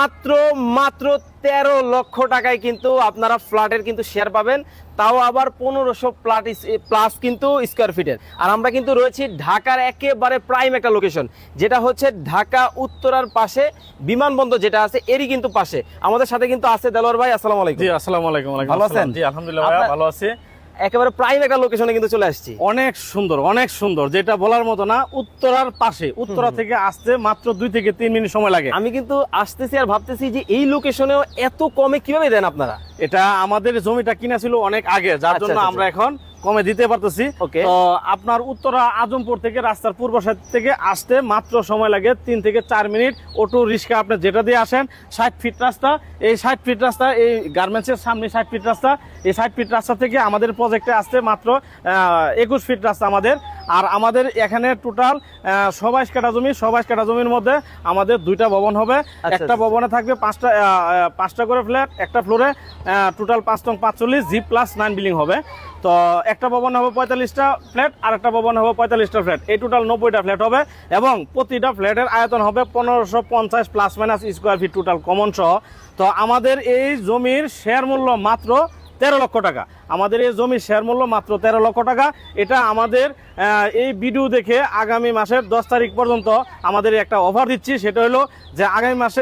মাত্র মাত্র তেরো লক্ষ টাকায় কিন্তু আপনারা ফ্ল্যাটের কিন্তু শেয়ার পাবেন। তাও আবার পনেরোশো প্লাট প্লাস কিন্তু স্কোয়ার ফিটের আর আমরা কিন্তু রয়েছি ঢাকার একেবারে প্রাইম একটা লোকেশন যেটা হচ্ছে ঢাকা উত্তরার পাশে বিমানবন্দর যেটা আছে এরই কিন্তু পাশে। আমাদের সাথে কিন্তু আছে দেলোয়ার ভাই আসসালামু আলাইকুম। জি আসসালামু আলাইকুম ভালো। আছেন? জি আলহামদুলিল্লাহ ভালো আছি। একেবারে প্রাইম একটা লোকেশনে কিন্তু চলে আসছি। অনেক সুন্দর অনেক সুন্দর। যেটা বলার মতো না উত্তরার পাশে উত্তরা থেকে আসতে মাত্র দুই থেকে তিন মিনিট সময় লাগে। আমি কিন্তু আসতেছি আর ভাবতেছি যে এই লোকেশনেও এত কমে কীভাবে দেন আপনারা? এটা আমাদের জমিটা কিনা ছিল অনেক আগে যার আচ্ছা, জন্য আচ্ছা, আমরা এখন কমে দিতে পারতেছি. তো আপনার উত্তরা আজমপুর থেকে রাস্তার পূর্ব সাইড থেকে আসতে মাত্র সময় লাগে তিন থেকে চার মিনিট। অটো রিক্সা আপনি যেটা দিয়ে আসেন ষাট ফিট রাস্তা। এই ষাট ফিট রাস্তা এই গার্মেন্টসের সামনে ষাট ফিট রাস্তা। এই ষাট ফিট রাস্তা থেকে আমাদের প্রজেক্টে আসতে মাত্র একুশ ফিট রাস্তা আমাদের। আর আমাদের এখানে টোটাল সবাইশ কাটা জমি সবাইশ কাটা জমির মধ্যে আমাদের দুইটা ভবন হবে। একটা আচ্ছা। ভবনে থাকবে পাঁচটা পাঁচটা করে ফ্ল্যাট একটা ফ্লোরে টোটাল পাঁচ টং পাঁচচল্লিশ জি প্লাস নাইন বিল্ডিং হবে। তো একটা ভবন হবে পঁয়তাল্লিশটা ফ্ল্যাট আর একটা ভবন হবে পঁয়তাল্লিশটা ফ্ল্যাট। এই টোটাল নব্বইটা ফ্ল্যাট হবে এবং প্রতিটা ফ্ল্যাটের আয়তন হবে পনেরোশো পঞ্চাশ plus minus square feet total common সহ। তো আমাদের এই জমির শেয়ার মূল্য মাত্র তেরো লক্ষ টাকা। আমাদের এই জমির শেয়ার মূল্য মাত্র তেরো লক্ষ টাকা। এটা আমাদের এই ভিডিও দেখে আগামী মাসের দশ তারিখ পর্যন্ত আমাদের একটা অফার দিচ্ছি। সেটা হলো যে আগামী মাসে